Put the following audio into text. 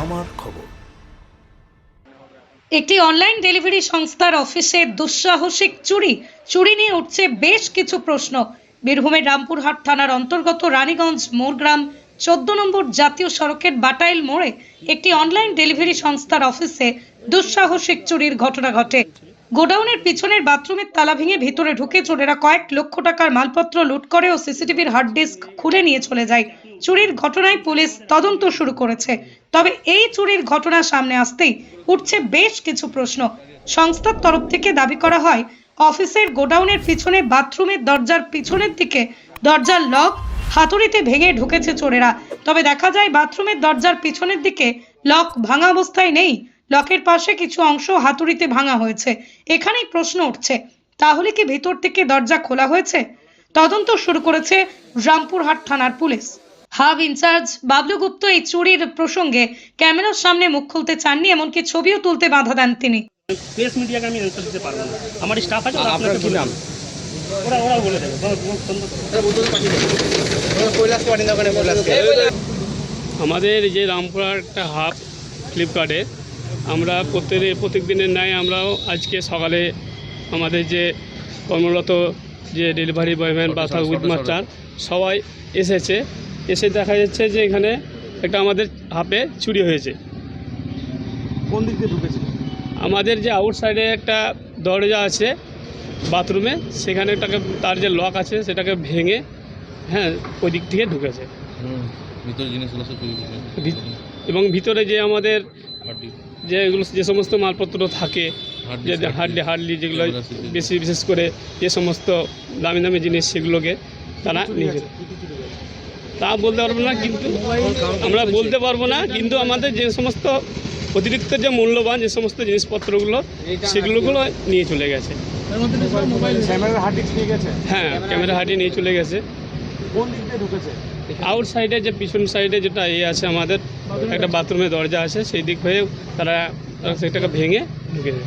আমার খবর। একটি অনলাইন ডেলিভারি সংস্থার অফিসে দুঃসাহসিক চুরি। চুরি নিয়ে উঠছে বেশ কিছু প্রশ্ন। বীরভূমের রামপুরহাট থানার অন্তর্গত রানীগঞ্জ মোরগ্রাম চোদ্দ নম্বর জাতীয় সড়কের বাটাইল মোড়ে একটি অনলাইন ডেলিভারি সংস্থার অফিসে দুঃসাহসিক চুরির ঘটনা ঘটে। গোডাউনের পিছনের বাথরুমের তালা ভেঙে ভিতরে ঢুকে চোরেরা কয়েক লক্ষ টাকার মালপত্র লুট করে ও সিসিটিভির হার্ড ডিস্ক খুলে নিয়ে চলে যায়। চুরির ঘটনায় পুলিশ তদন্ত শুরু করেছে। তবে এই চুরির ঘটনা সামনে আসতেই উঠছে বেশ কিছু প্রশ্ন। সংস্থার তরফ থেকে দাবি করা হয়, অফিসের গোডাউনের পিছনে বাথরুমের দরজার পিছনের দিকে দরজার লক হাতুড়িতে ভেঙে ঢুকেছে চোরেরা। তবে দেখা যায়, বাথরুমের দরজার পিছনের দিকে লক ভাঙা অবস্থায় নেই। লকের পাশে কিছু অংশ হাতুড়িতে ভাঙা হয়েছে। এখানেই প্রশ্ন উঠছে, তাহলে কি ভিতর থেকে দরজা খোলা হয়েছে? তদন্ত শুরু করেছে রামপুরহাট থানার police. Hub incharge Bablu Gupta এই চুরির প্রসঙ্গে ক্যামেরার সামনে মুখ খুলতে চাননি এমনকি ছবিও তুলতে বাধা দেন তিনি। প্রেস মিডিয়াকে আমি অ্যান্সার দিতে পারব না। আমার স্টাফ আছে আপনার কি নাম? ওরা ওরা বলে দেবে। আমাদের যে রামপুরার একটা হাব ফ্লিপকার্টে আমরা প্রত্যেক প্রত্যেক দিনের ন্যায় আমরাও আজকে সকালে আমাদের যে কর্মরত যে ডেলিভারি বয়ম্যান বা উইথ মাস্টার সবাই এসেছে। এসে দেখা যাচ্ছে যে এখানে একটা আমাদের হাপে চুরি হয়েছে। কোন দিক দিয়ে ঢুকেছে? আমাদের যে আউটসাইডে একটা দরজা আছে বাথরুমে সেখানে তাকে তার যে লক আছে সেটাকে ভেঙে হ্যাঁ ওই দিক থেকে ঢুকেছে। ভিতরে জিনিসগুলো সব চুরি করছে। ভি- এবং ভিতরে যে আমাদের যে এগুলো যে সমস্ত মালপত্র থাকে যে হার্ডলি হার্ডলি যেগুলো বেশি বিশেষ করে যে সমস্ত দামি দামি জিনিস সেগুলোকে তারা নিয়ে যেত। তা বলতে পারব না, কিন্তু আমরা বলতে পারব না, কিন্তু আমাদের যে সমস্ত অতিরিক্ত যে মূল্যবান যে সমস্ত জিনিসপত্রগুলো, সেগুলোগুলো নিয়ে চলে গেছে। হ্যাঁ ক্যামেরা হাটিয়ে নিয়ে চলে গেছে। আউট সাইডে যে, পিছন সাইডে যেটা ইয়ে আছে আমাদের, একটা বাথরুমের দরজা আছে, সেই দিক হয়ে তারা সেটাকে ভেঙে ঢুকে যায়